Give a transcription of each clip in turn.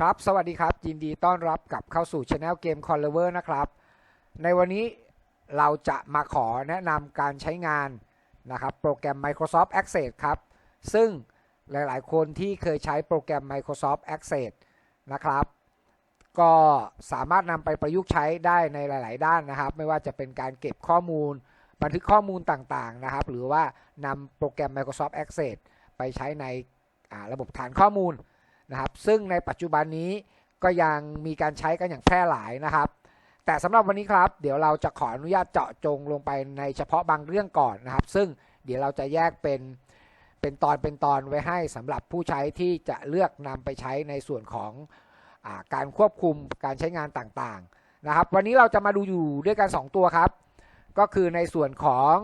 ครับ สวัสดีครับ ยินดีต้อนรับกลับเข้าสู่ช anel เกม c o n l e v e r นะครับ ในวันนี้เราจะมาขอแนะนำการใช้งานนะครับโปรแกรม Microsoft Access ครับ ซึ่งหลายๆ คนที่เคยใช้โปรแกรม Microsoft Access นะครับ ก็สามารถนำไปประยุกต์ใช้ได้ในหลาย ๆ ด้านนะครับ ไม่ว่าจะเป็นการเก็บข้อมูล บันทึกข้อมูลต่าง ๆ นะครับ หรือว่านำโปรแกรม Microsoft Access ไปใช้ในระบบฐานข้อมูล นะครับ ซึ่งในปัจจุบันนี้ก็ยังมีการใช้กันอย่างแพร่หลายนะครับ แต่สำหรับวันนี้ครับ เดี๋ยวเราจะขออนุญาตเจาะจงลงไปในเฉพาะบางเรื่องก่อนนะครับ ซึ่งเดี๋ยวเราจะแยกเป็นเป็นตอนเป็นตอนไว้ให้สำหรับผู้ใช้ที่จะเลือกนำไปใช้ในส่วนของอาการควบคุมการใช้งานต่างๆนะครับ วันนี้เราจะมาดูอยู่ด้วยกัน 2 ตัวครับ ก็คือในส่วนของ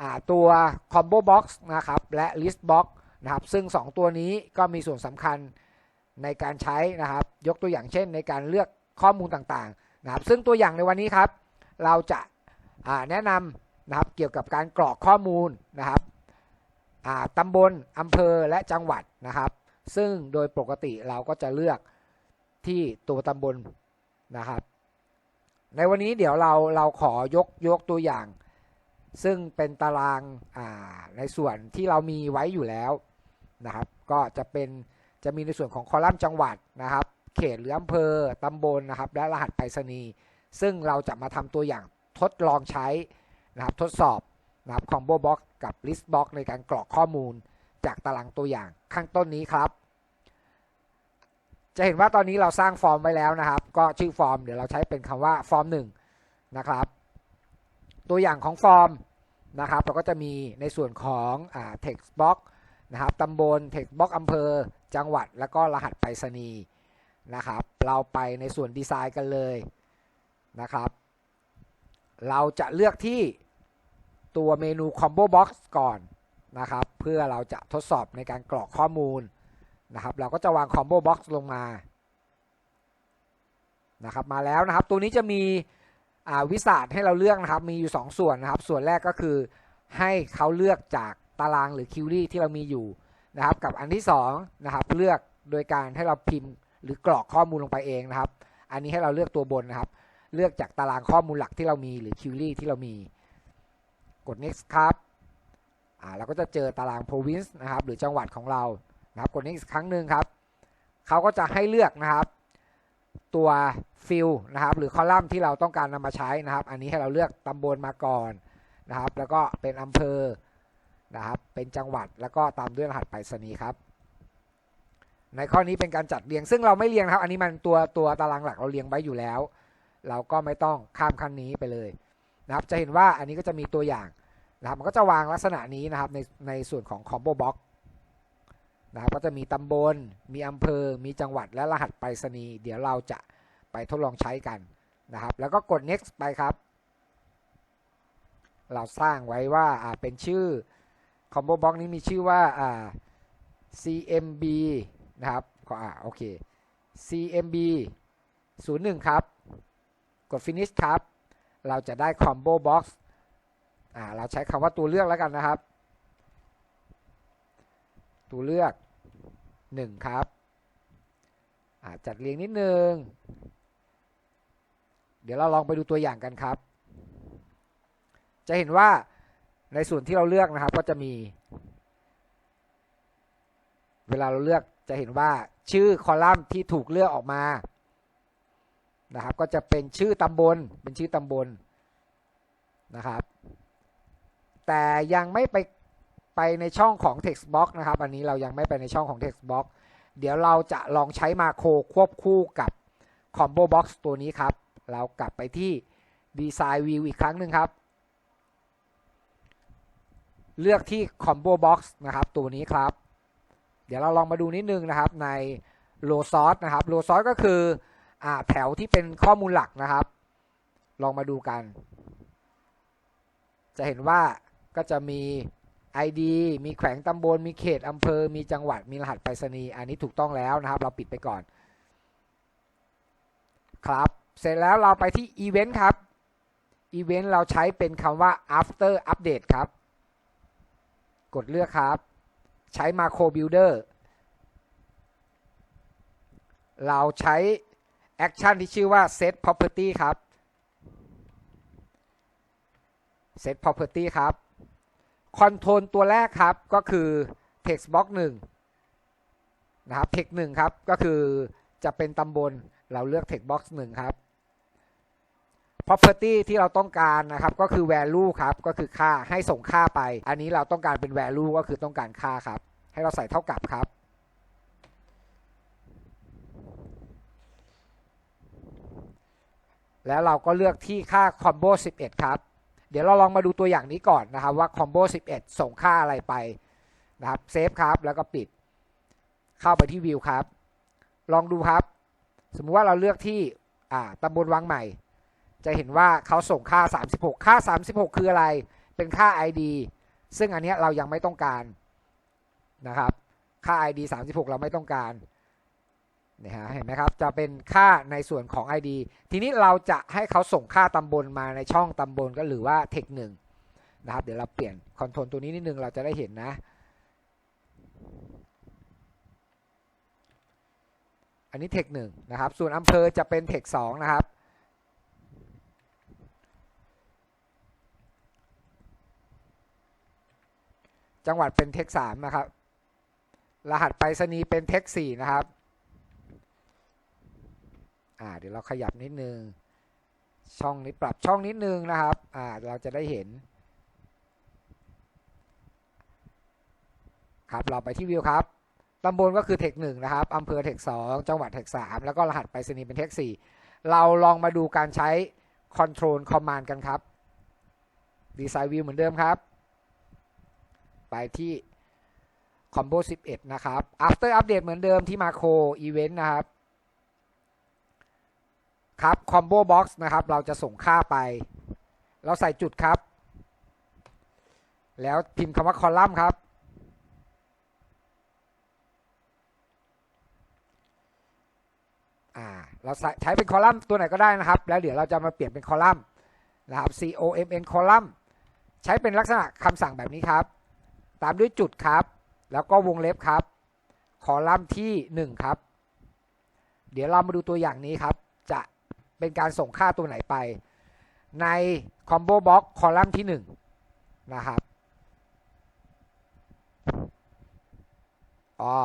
อตัว Combo Box นะครับและ List Box นะครับซึ่ง 2 ตัวนี้ก็มีส่วนสำคัญในการใช้นะครับ ยกตัวอย่างเช่นในการเลือกข้อมูลต่างๆนะครับ ซึ่งตัวอย่างในวันนี้ครับ เราจะาแนะนำนะครับเกี่ยวกับการกรอกข้อมูลนะครับตำบลอำเภอและจังหวัดนะครับ ซึ่งโดยปกติเราก็จะเลือกที่ตัวตำบลนะครับ ในวันนี้เดี๋ยวเราเราขอยกยกตัวอย่าง ซึ่งเป็นตารางาในส่วนที่เรามีไว้อยู่แล้ว นะครับ ก็จะเป็นจะมีในส่วนของคอลัมน์จังหวัดนะครับ เขตหรืออำเภอตำบลนะครับ และรหัสไปรษณีย์ซึ่งเราจะมาทำตัวอย่างทดลองใช้นะครับทดสอบนะครับ Combo Box กับ List Box ในการกรอกข้อมูลจากตารางตัวอย่างข้างต้นนี้ครับ จะเห็นว่าตอนนี้เราสร้างฟอร์มไว้แล้วนะครับ ก็ชื่อฟอร์มเดี๋ยวเราใช้เป็นคำว่าฟอร์ม1นะครับ ตัวอย่างของฟอร์มนะครับเราก็จะมีในส่วนของอ่า text box นะครับตำบล text box อำเภอจังหวัด แล้วก็รหัสไปรษณีย์นะครับ เราไปในส่วนดีไซน์กันเลยนะครับ เราจะเลือกที่ตัวเมนู combo box ก่อนนะครับ เพื่อเราจะทดสอบในการกรอกข้อมูลนะครับ เราก็จะวาง combo box ลงมานะครับมาแล้วนะครับ ตัวนี้จะมีวิสัชให้เราเลือกนะครับ มีอยู่ 2 ส่วนนะครับ ส่วนแรกก็คือให้เขาเลือกจาก ตารางหรือคิวรี่ที่เรามีอยู่นะครับกับอันที่2นะครับเลือกโดยการให้เราพิมพ์ หรือกรอกข้อมูลลงไปเองนะครับ อันนี้ให้เราเลือกตัวบนนะครับ เลือกจากตารางข้อมูลหลักที่เรามีหรือคิวรี่ที่เรามี กด next ครับอ่าเราก็จะเจอตาราง province นะครับ หรือจังหวัดของเรานะครับกด next อีกครั้งหนึ่งครับเขาก็จะให้เลือกนะครับ ตัวฟิลนะครับหรือคอลัมน์ที่เราต้องการนำมาใช้นะครับ อันนี้ให้เราเลือกตำบลมาก่อนนะครับ แล้วก็เป็นอำเภอ นะครับ เป็นจังหวัดแล้วก็ตามด้วยรหัสไปรษณีย์ครับ ในข้อนี้เป็นการจัดเรียง ซึ่งเราไม่เรียงครับ อันนี้มันตัวตัวตารางหลักเราเรียงไว้อยู่แล้ว เราก็ไม่ต้องข้ามขั้นนี้ไปเลยนะครับ จะเห็นว่าอันนี้ก็จะมีตัวอย่างนะครับ มันก็จะวางลักษณะนี้นะครับในในส่วนของ combo box นะครับ ก็จะมีตำบล มีอำเภอ มีจังหวัด และรหัสไปรษณีย์ เดี๋ยวเราจะไปทดลองใช้กันนะครับ แล้วก็กด next ไปครับ เราสร้างไว้ว่าเป็นชื่อ combo box นี้มีชื่อว่าอ่า cmb นะครับก็อ่าโอเค cmb 01 ครับ กด finish ครับ เราจะได้ combo box อ่า เราใช้คำว่าตัวเลือกแล้วกันนะครับ ตัวเลือก 1 ครับ อ่า จัดเรียงนิดนึง เดี๋ยวเราลองไปดูตัวอย่างกันครับ จะเห็นว่า ในส่วนที่เราเลือกนะครับ ก็จะมี เวลาเราเลือกจะเห็นว่าชื่อคอลัมน์ที่ถูกเลือกออกมานะครับ ก็จะเป็นชื่อตำบลเป็นชื่อตำบลนะครับ แต่ยังไม่ไปไปในช่องของ text box นะครับ อันนี้เรายังไม่ไปในช่องของ text box เดี๋ยวเราจะลองใช้มาโครควบคู่กับ combo box ตัวนี้ครับ เรากลับไปที่ design view อีกครั้งหนึ่งครับ เลือกที่ combo box นะครับตัวนี้ครับ เดี๋ยวเราลองมาดูนิดนึงนะครับใน row sort นะครับ row sort ก็คืออแถวที่เป็นข้อมูลหลักนะครับ ลองมาดูกัน จะเห็นว่าก็จะมี ID มีแขวงตำบล มีเขตอำเภอ มีจังหวัด มีรหัสไปรษณีย์ อันนี้ถูกต้องแล้วนะครับ เราปิดไปก่อน ครับ เสร็จแล้วเราไปที่ Event ครับ Event เราใช้เป็นคำว่า after update ครับ กดเลือกครับ ใช้ Macro Builder เราใช้แอคชั่นที่ชื่อว่า set property ครับ set property ครับคอนโทรลตัวแรกครับก็คือ text box 1 นะครับ text 1 ครับ ก็คือจะเป็นตำบลเราเลือก text box 1 ครับ property ที่เราต้องการนะครับก็คือ value ครับก็คือค่าให้ส่งค่าไป อันนี้เราต้องการเป็น value ก็คือต้องการค่าครับ ให้เราใส่เท่ากับครับแล้วเราก็เลือกที่ค่า combo 11 ครับ เดี๋ยวเราลองมาดูตัวอย่างนี้ก่อนนะครับว่า combo 11 ส่งค่าอะไรไปนะครับเซฟครับแล้วก็ปิด เข้าไปที่วิวครับ ลองดูครับ สมมุติว่าเราเลือกที่ตำบลวังใหม่ จะเห็นว่าเขาส่งค่า 36 ค่า 36 คืออะไร เป็นค่า ID ซึ่งอันนี้เรายังไม่ต้องการนะครับ ค่า ID 36 เราไม่ต้องการนะฮะเห็นไหมครับ จะเป็นค่าในส่วนของ ID ทีนี้เราจะให้เขาส่งค่าตำบลมาในช่องตำบลก็หรือว่าเทคหนึ่งนะครับ เดี๋ยวเราเปลี่ยนคอนโทรลตัวนี้นิดนึงเราจะได้เห็นนะ อันนี้เทคหนึ่งนะครับ ส่วนอำเภอจะเป็นเทคสองนะครับ จังหวัดเป็นเทคสามนะครับ รหัสไปรษณีย์เป็นเทคสี่นะครับอ่าเดี๋ยวเราขยับนิดนึง ช่องนี้ปรับช่องนิดนึงนะครับอ่าเราจะได้เห็น ครับเราไปที่วิวครับตำบลก็คือเทคหนึ่งนะครับอำเภอเทคสองจังหวัดเทคสามแล้วก็รหัสไปรษณีย์เป็นเทคสี่เราลองมาดูการใช้ Control Command กันครับ ดีไซน์วิวเหมือนเดิมครับ ไปที่ Combo 11 นะครับ After Update เหมือนเดิมที่ Macro Event นะครับ ครับ Combo Box นะครับ เราจะส่งค่าไป เราใส่จุดครับ แล้วพิมพ์คำว่าคอลัมน์ครับอ่าเราใช้เป็นคอลัมน์ตัวไหนก็ได้นะครับ แล้วเดี๋ยวเราจะมาเปลี่ยนเป็นคอลัมน์นะครับ C O M N คอลัมน์ใช้เป็นลักษณะคำสั่งแบบนี้ครับ ตามด้วยจุดครับ แล้วก็วงเล็บครับ คอลัมน์ที่ 1 ครับ เดี๋ยวเรามาดูตัวอย่างนี้ครับ จะเป็นการส่งค่าตัวไหนไป ใน Combo Box คอลัมน์ที่ 1 นะครับอ๋อ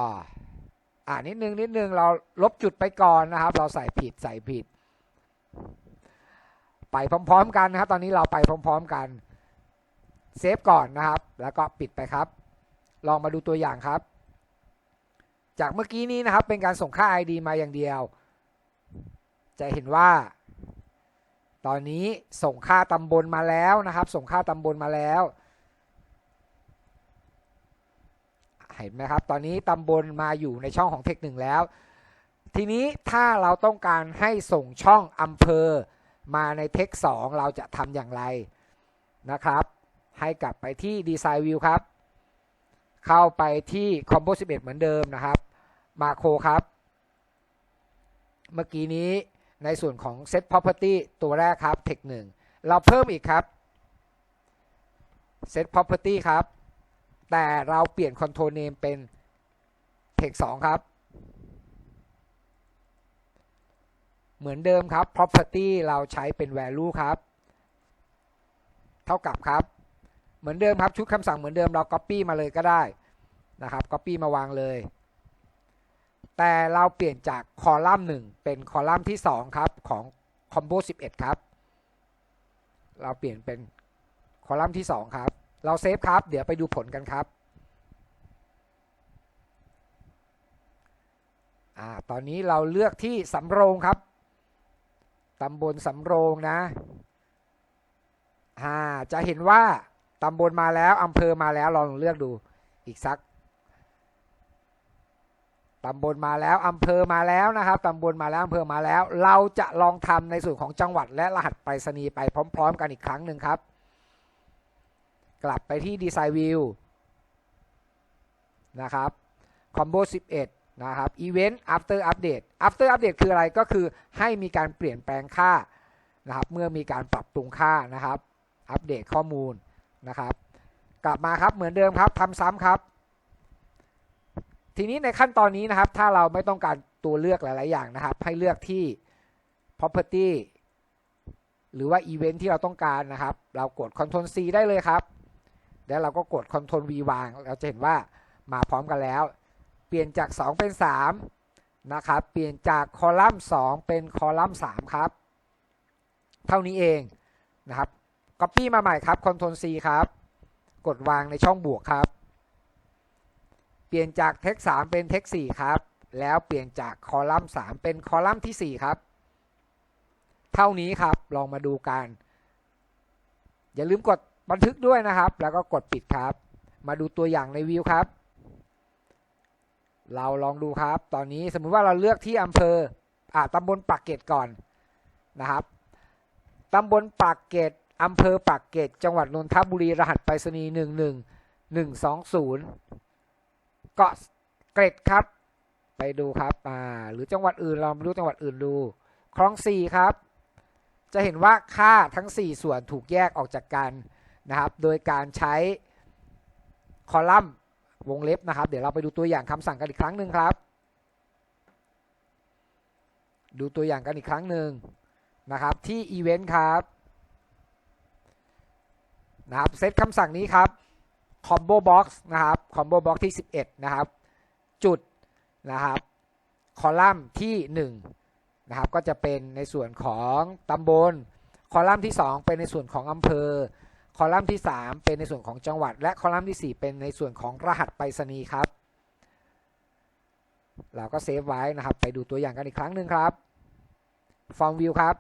อ่านิดนึงนิดนึงเราลบจุดไปก่อนนะครับ เราใส่ผิดใส่ผิด ไปพร้อม ๆ กันนะครับ ตอนนี้เราไปพร้อม ๆ กัน เซฟก่อนนะครับ แล้วก็ปิดไปครับ ลองมาดูตัวอย่างครับ จากเมื่อกี้นี้นะครับ เป็นการส่งค่า ID มาอย่างเดียว จะเห็นว่า ตอนนี้ส่งค่าตำบลมาแล้วนะครับ ส่งค่าตำบลมาแล้ว เห็นไหมครับ ตอนนี้ตำบลมาอยู่ในช่องของเทคหนึ่งแล้ว ทีนี้ถ้าเราต้องการให้ส่งช่องอำเภอมาในเทค2เราจะทำอย่างไรนะครับ ให้กลับไปที่ Design View ครับ เข้าไปที่ Combo 11 เหมือนเดิมนะครับมาโคครับ เมื่อกี้นี้ในส่วนของ Set Property ตัวแรกครับ Text 1เราเพิ่มอีกครับ Set Property ครับ แต่เราเปลี่ยน Control Name เป็น Text 2ครับ เหมือนเดิมครับ property เราใช้เป็น value ครับ เท่ากับครับ เหมือนเดิมครับชุดคำสั่งเหมือนเดิมเรา copy มาเลยก็ได้นะครับ copy มาวางเลย แต่เราเปลี่ยนจากคอลัมน์1เป็นคอลัมน์ที่ 2 ครับของ combo 11 ครับ เราเปลี่ยนเป็นคอลัมน์ที่ 2 ครับ เราเซฟครับ เดี๋ยวไปดูผลกันครับอ่าตอนนี้เราเลือกที่สำโรงครับตำบลสำโรงนะอ่าจะเห็นว่า ตำบลมาแล้วอำเภอมาแล้วลองเลือกดูอีกสักตำบลมาแล้วอำเภอมาแล้วนะครับตำบลมาแล้วอำเภอมาแล้ว เราจะลองทำในส่วนของจังหวัดและรหัสไปรษณีย์ไปพร้อม ๆ กันอีกครั้งหนึ่งครับ กลับไปที่ Design View นะครับ Combo 11 นะครับ Event After Update After Update คืออะไรก็คือให้มีการเปลี่ยนแปลงค่านะครับ เมื่อมีการปรับปรุงค่านะครับ อัปเดตข้อมูล นะครับ กลับมาครับเหมือนเดิมครับทำซ้ำครับ ทีนี้ในขั้นตอนนี้นะครับ ถ้าเราไม่ต้องการตัวเลือกหลาย ๆ อย่างนะครับ ให้เลือกที่ property หรือว่า event ที่เราต้องการนะครับ เรากด Ctrl C ได้เลยครับ แล้วเราก็กด Ctrl V วาง เราจะเห็นว่ามาพร้อมกันแล้ว เปลี่ยนจาก 2 เป็น 3 นะครับ เปลี่ยนจากคอลัมน์ 2 เป็นคอลัมน์ 3 ครับ เท่านี้เองนะครับ Copy มาใหม่ครับ Ctrl C ครับ กดวางในช่องบวกครับ เปลี่ยนจาก text 3 เป็น text 4 ครับ แล้วเปลี่ยนจากคอลัมน์ 3 เป็นคอลัมน์ที่ 4 ครับ เท่านี้ครับ ลองมาดูกัน อย่าลืมกดบันทึกด้วยนะครับ แล้วก็กดปิดครับ มาดูตัวอย่างในวิวครับ เราลองดูครับ ตอนนี้สมมุติว่าเราเลือกที่อำเภออ่าตำบลปากเกร็ดก่อนนะครับตำบลปากเกร็ด อำเภอปากเกร็ดจังหวัดนนทบุรีรหัสไปรษณีย์หนึ่งหนึ่งหนึ่งสองศูนย์เกาะเกร็ดครับ ไปดูครับอ่าหรือจังหวัดอื่นเรามาดูจังหวัดอื่นดูคลองสี่ครับ จะเห็นว่าค่าทั้ง 4 ส่วนถูกแยกออกจากกันนะครับ โดยการใช้คอลัมน์วงเล็บนะครับ เดี๋ยวเราไปดูตัวอย่างคำสั่งกันอีกครั้งหนึ่งครับ ดูตัวอย่างกันอีกครั้งหนึ่งนะครับที่อีเวนต์ครับ นะครับเซตคำสั่งนี้ครับ combo box นะครับ combo box ที่ 11 นะครับ จุดนะครับคอลัมน์ที่ 1 นะครับ ก็จะเป็นในส่วนของตำบล คอลัมน์ที่ 2 เป็นในส่วนของอำเภอ คอลัมน์ที่ 3 เป็นในส่วนของจังหวัด และคอลัมน์ที่ 4 เป็นในส่วนของรหัสไปรษณีย์ครับ เราก็เซฟไว้นะครับ ไปดูตัวอย่างกันอีกครั้งหนึ่งครับ ฟอร์มวิวครับ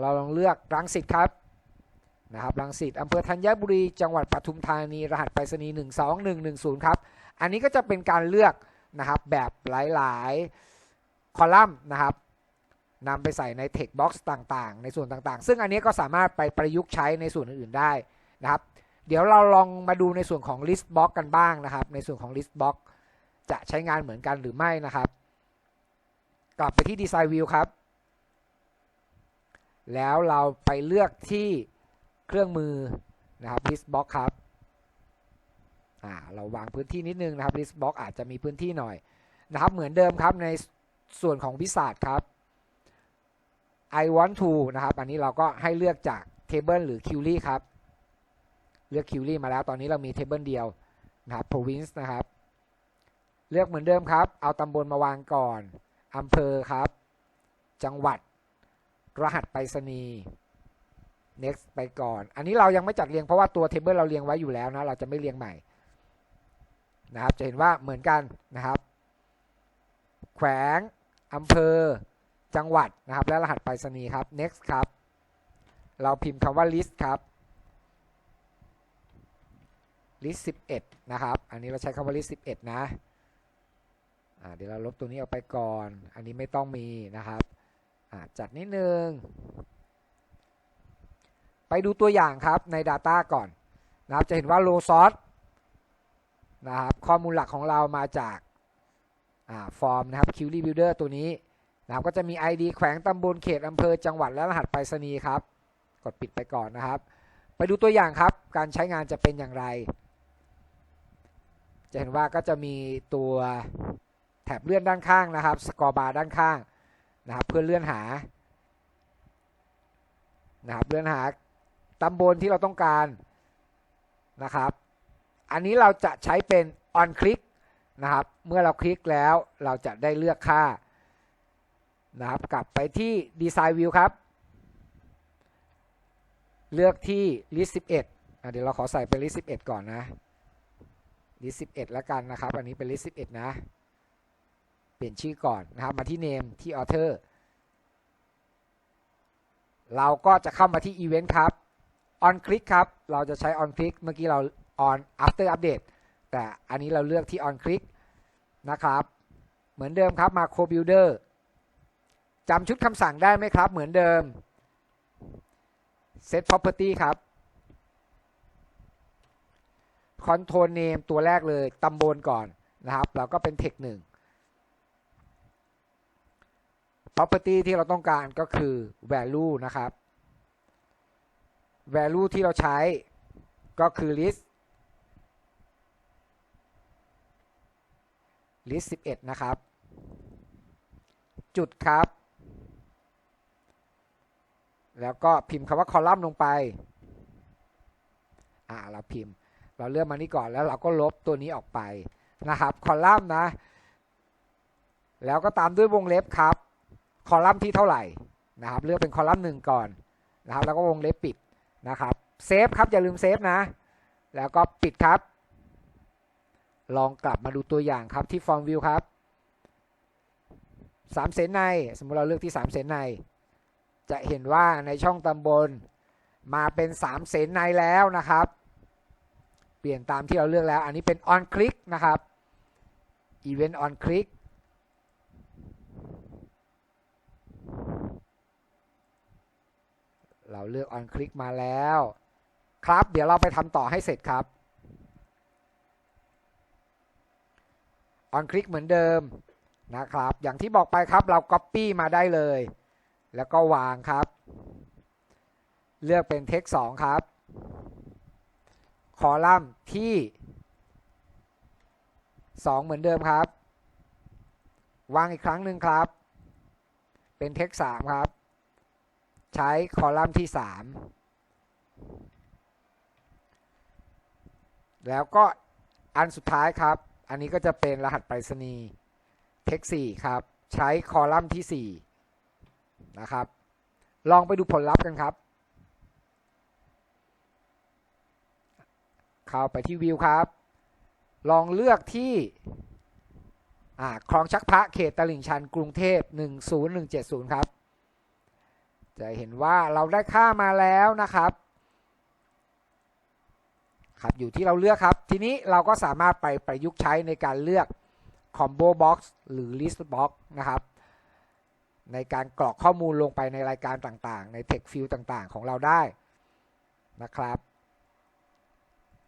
เราลองเลือกรังสิตครับ นะครับรังสิตอำเภอธัญบุรี จังหวัดปทุมธานี รหัสไปรษณีย์12110 ครับ อันนี้ก็จะเป็นการเลือกนะครับแบบหลายๆ คอลัมน์นะครับนำไปใส่ใน text box ต่างๆ ในส่วนต่างๆ ซึ่งอันนี้ก็สามารถไปประยุกต์ใช้ในส่วนอื่นๆได้นะครับ เดี๋ยวเราลองมาดูในส่วนของ list box กันบ้างนะครับ ในส่วนของ list box จะใช้งานเหมือนกันหรือไม่นะครับ กลับไปที่ design view ครับ แล้วเราไปเลือกที่ เครื่องมือนะครับ list box ครับเราวางพื้นที่นิดนึงนะครับ list box อาจจะมีพื้นที่หน่อยนะครับ เหมือนเดิมครับในส่วนของวิสัทครับ I want to นะครับ อันนี้เราก็ให้เลือกจาก table หรือ query ครับ เลือก query มาแล้ว ตอนนี้เรามี table เดียวนะครับ province นะครับ เลือกเหมือนเดิมครับ เอาตำบลมาวางก่อนอำเภอครับ จังหวัด รหัสไปรษณีย์ next ไปก่อน อันนี้เรายังไม่จัดเรียงเพราะว่าตัว table เราเรียงไว้อยู่แล้วนะ เราจะไม่เรียงใหม่นะครับ จะเห็นว่าเหมือนกันนะครับ แขวงอำเภอ จังหวัดนะครับ และรหัสไปรษณีย์ครับ next ครับ เราพิมพ์คำว่า list ครับ list 11 นะครับ อันนี้เราใช้คำว่า list 11 นะอ่าเดี๋ยวเราลบตัวนี้ออกไปก่อน อันนี้ไม่ต้องมีนะครับจัดนิดนึง ดูตัวอย่างครับใน Data ก่อนนะครับจะเห็นว่า low source นะครับข้อมูลหลักของเรามาจากฟอร์มนะครับ query builder ตัวนี้นะครับก็จะมี ID แขวงตำบลเขตอำเภอจังหวัดและรหัสไปรษณีย์ครับ กดปิดไปก่อนนะครับ ไปดูตัวอย่างครับ การใช้งานจะเป็นอย่างไร จะเห็นว่าก็จะมีตัวแถบเลื่อนด้านข้างนะครับสกอร์บาร์ด้านข้างนะครับเพื่อเลื่อนหานะครับเลื่อนหา ตำบลที่เราต้องการนะครับ อันนี้เราจะใช้เป็น on click นะครับ เมื่อเราคลิกแล้วเราจะได้เลือกค่านะครับ กลับไปที่ Design View ครับ เลือกที่ list 11เดี๋ยวเราขอใส่เป็น list 11 ก่อนนะ list 11 แล้วกันนะครับ อันนี้เป็น list 11 นะ เปลี่ยนชื่อก่อนนะครับ มาที่ name ที่ author เราก็จะเข้ามาที่ event ครับ on click ครับ เราจะใช้ on click เมื่อกี้เรา on after update แต่อันนี้เราเลือกที่ on click นะครับ เหมือนเดิมครับ macro builder จำชุดคำสั่งได้ไหมครับ เหมือนเดิม set property ครับ control name ตัวแรกเลยตำบลก่อนนะครับ เราก็เป็น text 1 property ที่เราต้องการก็คือ value นะครับ value ที่เราใช้ก็คือ list list 11 นะครับ จุดครับ แล้วก็พิมพ์คำว่าคอลัมน์ลงไป อ่า เราพิมพ์ เราเลือกมานี่ก่อนแล้วเราก็ลบตัวนี้ออกไปนะครับคอลัมน์นะ แล้วก็ตามด้วยวงเล็บครับคอลัมน์ที่เท่าไหร่นะครับ เลือกเป็นคอลัมน์หนึ่งก่อนนะครับ แล้วก็วงเล็บปิด นะครับเซฟครับอย่าลืมเซฟนะ แล้วก็ปิดครับ ลองกลับมาดูตัวอย่างครับที่ Form View ครับ3เซนใน สมมติเราเลือกที่3เซนใน จะเห็นว่าในช่องตำบลมาเป็น3เซนในแล้วนะครับ เปลี่ยนตามที่เราเลือกแล้ว อันนี้เป็น on click นะครับ event on click เราเลือก on click มาแล้ว ครับเดี๋ยวเราไปทำต่อให้เสร็จครับ on click เหมือนเดิมนะครับ อย่างที่บอกไปครับเรา copy มาได้เลย แล้วก็วางครับ เลือกเป็น text 2 ครับ คอลัมน์ที่ 2 เหมือนเดิมครับ วางอีกครั้งหนึ่งครับ เป็น text 3 ครับ ใช้คอลัมน์ที่ 3 แล้วก็อันสุดท้ายครับ อันนี้ก็จะเป็นรหัสไปรษณีย์เทค4ครับ ใช้คอลัมน์ที่ 4 นะครับ ลองไปดูผลลัพธ์กันครับ เข้าไปที่วิวครับ ลองเลือกที่คลองชักพระเขตตลิ่งชันกรุงเทพ 10170 ครับ จะเห็นว่าเราได้ค่ามาแล้วนะครับ ครับอยู่ที่เราเลือกครับ ทีนี้เราก็สามารถไปประยุกต์ใช้ในการเลือก Combo Box หรือ List Box นะครับ ในการกรอกข้อมูลลงไปในรายการต่างๆ ใน Text Field ต่างๆ ของเราได้นะครับ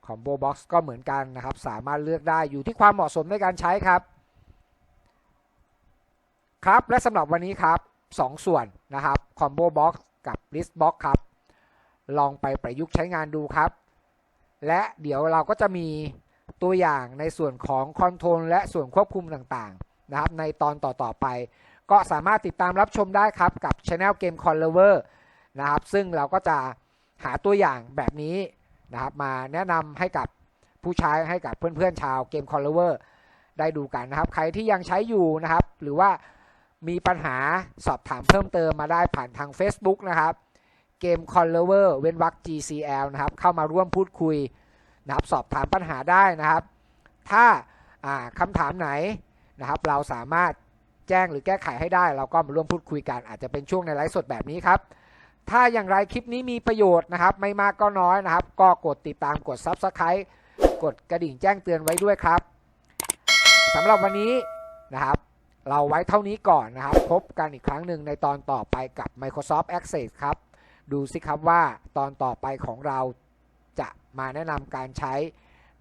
Combo Box ก็เหมือนกันนะครับ สามารถเลือกได้อยู่ที่ความเหมาะสมในการใช้ครับ ครับและสำหรับวันนี้ครับ 2ส่วนนะครับ Combo Box กับ List Box ครับ ลองไปประยุกต์ใช้งานดูครับ และเดี๋ยวเราก็จะมีตัวอย่างในส่วนของคอนโทรลและส่วนควบคุมต่างๆนะครับ ในตอนต่อๆไป ก็สามารถติดตามรับชมได้ครับ กับ Channel Game c o n l o v e r นะครับ ซึ่งเราก็จะหาตัวอย่างแบบนี้นะครับ มาแนะนำให้กับผู้ใช้ให้กับเพื่อนๆชาวเกม c o n l o v e r ได้ดูกันนะครับ ใครที่ยังใช้อยู่นะครับ หรือว่า มีปัญหาสอบถามเพิ่มเติมมาได้ผ่านทาง Facebook นะครับเกม c o n l o v e r เว้นวรรค GCL นะครับ เข้ามาร่วมพูดคุยนะครับสอบถามปัญหาได้นะครับ ถ้าคำถามไหนนะครับ เราสามารถแจ้งหรือแก้ไขให้ได้ เราก็มาร่วมพูดคุยกันอาจจะเป็นช่วงในไลฟ์สดแบบนี้ครับ ถ้าอย่างไรคลิปนี้มีประโยชน์นะครับ ไม่มากก็น้อยนะครับ ก็กดติดตามกด Subscribe กดกระดิ่งแจ้งเตือนไว้ด้วยครับสำหรับวันนี้นะครับ เราไว้เท่านี้ก่อนนะครับ พบกันอีกครั้งหนึ่งในตอนต่อไปกับ Microsoft Access ครับ ดูสิครับว่าตอนต่อไปของเราจะมาแนะนำการใช้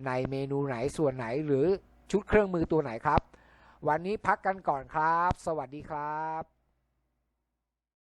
ในเมนูไหนส่วนไหนหรือชุดเครื่องมือตัวไหนครับ วันนี้พักกันก่อนครับ สวัสดีครับ